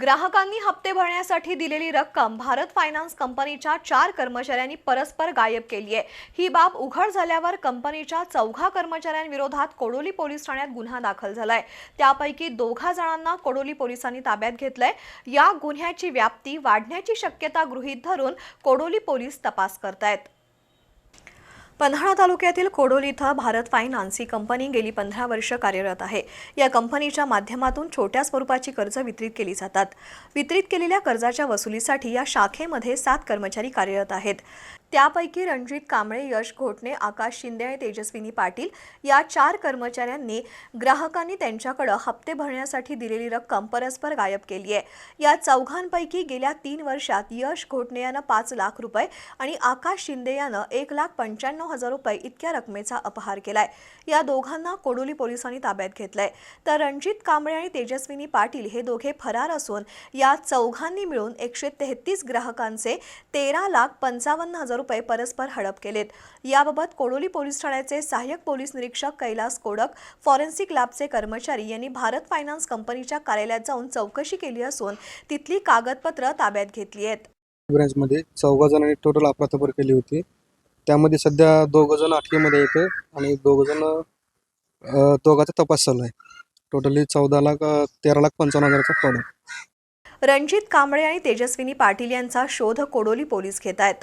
ग्राहकांनी हप्ते भरण्यासाठी दिलेली रक्कम भारत फायनान्स कंपनीच्या चार कर्मचाऱ्यांनी परस्पर गायब केली आहे. ही बाब उघड झाल्यावर कंपनीच्या चौघा कर्मचाऱ्यांविरोधात कोडोली पोलीस ठाण्यात गुन्हा दाखल झालाय. त्यापैकी दोघा जणांना कोडोली पोलिसांनी ताब्यात घेतलंय. या गुन्ह्याची व्याप्ती वाढण्याची शक्यता गृहीत धरून कोडोली पोलीस तपास करतायत. पन्हाळा तालुक्यातील कोडोली इथं भारत फायनान्स ही कंपनी गेली पंधरा वर्ष कार्यरत आहे. या कंपनीच्या माध्यमातून छोट्या स्वरूपाची कर्ज वितरित केली जातात. वितरित केलेल्या कर्जाच्या वसुलीसाठी या शाखेमध्ये सात कर्मचारी कार्यरत आहेत. त्यापैकी रणजित कांबळे यश घोटणे आकाश शिंदे आणि तेजस्विनी पाटील या चार कर्मचाऱ्यांनी ग्राहकांनी त्यांच्याकडे हप्ते भरण्यासाठी दिलेली रक्कम परस्पर गायब केली आहे. या चौघांपैकी गेल्या तीन वर्षात यश घोटणे यानं पाच लाख रुपये आणि आकाश शिंदे यानं एक लाख पंच्याण्णव हजार रुपये इतक्या रकमेचा अपहार केलाय. या दोघांना कोडोली पोलिसांनी ताब्यात घेतलंय. तर रणजित कांबळे आणि तेजस्विनी पाटील हे दोघे फरार असून या चौघांनी मिळून एकशे तेहतीस ग्राहकांचे तेरा लाख पंचावन्न हजार रुपये परस्पर हडप केलेत. याबाबत कोडोली पोलीस ठाण्याचे सहाय्यक पोलीस निरीक्षक कैलास कोडक फॉरेन्सिक लॅबचे कर्मचारी यांनी भारत फायनान्स कंपनीच्या कार्यालयात जाऊन चौकशी केली असून तिथली कागदपत्र ताब्यात घेतली आहेत. ब्रँचमध्ये चौघा जणांनी टोटल अफरातफर केली होती. त्यामध्ये सध्या दोघं जण अटकेमध्ये येते आणि दोघं जण दोघांचा तपास चालू आहे. टोटली चौदा लाख तेरा लाख पंचावन्न हजाराचा फ्रॉड रणजित कांबळे आणि तेजस्विनी पाटील यांचा शोध कोडोली पोलीस घेत आहेत.